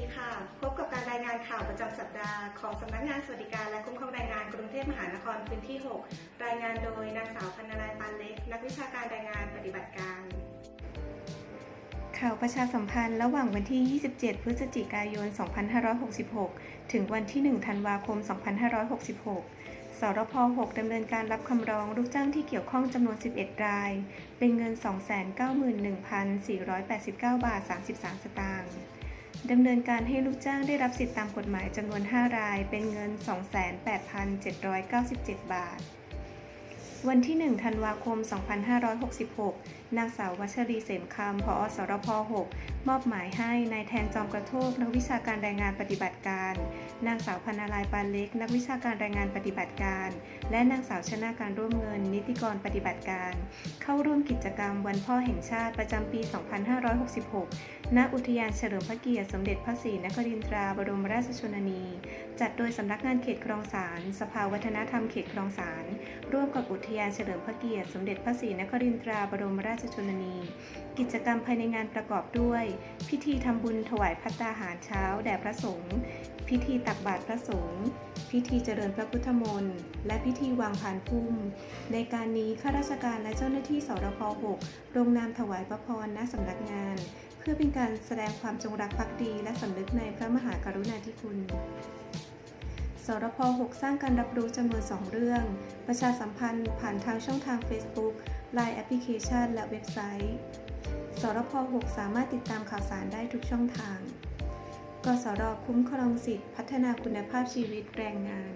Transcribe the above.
ีค่ะ พบกับการรายงานข่าวประจำสัปดาห์ของสำนักงานสวัสดิการและคุ้มครองแรงงานกรุงเทพมหานครพื้นที่ 6 รายงานโดยนางสาวพันนารายปานเล็ก นักวิชาการรายงานปฏิบัติการ ข่าวประชาสัมพันธ์ระหว่างวันที่ 27 พฤศจิกายน 2566 ถึงวันที่ 1 ธันวาคม 2566สรพ6ดำเนินการรับคำร้องลูกจ้างที่เกี่ยวข้องจำนวน 11 ราย เป็นเงิน 291,489 บาท 33 สตางค์ ดำเนินการให้ลูกจ้างได้รับสิทธิตามกฎหมายจำนวน 5 ราย เป็นเงิน 28,797 บาท วันที่ 1 ธันวาคม 2566นางสาววัชรีเสมคำผอสรพ6มอบหมายให้นายแทนจอมกระโทกนักวิชาการแรายงานปฏิบัติการ นางสาวพนารายปานเล็ก นักวิชาการแรายงานปฏิบัติการ และนางสาวชนะการร่วมเงิน นิติกรปฏิบัติการ เข้าร่วมกิจกรรมวันพ่อแห่งชาติประจำปี 2566 ณ อุทยานเฉลิมพระเกียรติสมเด็จพระศรีนครินทราบรมราชชนนี จัดโดยสำนักงานเขตคลองสาร สภาวัฒนธรรมเขตคลองสาร ร่วมกับอุทยานเฉลิมพระเกียรติสมเด็จพระศรีนครินทราบรมราชชนนี กิจกรรมภายในงานประกอบด้วย พิธีทำบุญถวายพัตตาหารเช้าแด่พระสงฆ์พิธีตักบาตรพระสงฆ์พิธีเจริญพระพุทธมนต์ และพิธีวางพานพุ่ม ในการนี้ข้าราชการและเจ้าหน้าที่สรพ6ลงนามถวายพระพรณสำนักงาน เพื่อเป็นการแสดงความจงรักภักดีและสำนึกในพระมหากรุณาธิคุณ สรพ6สร้างการรับรู้จำนวน 2 เรื่อง ประชาสัมพันธ์ผ่านทางช่องทาง Facebook Line แอปพลิเคชัน และเว็บไซต์ สรพ6สามารถติดตามข่าวสารได้ทุกช่องทาง กสรคุ้มครองสิทธิพัฒนาคุณภาพชีวิตแรงงาน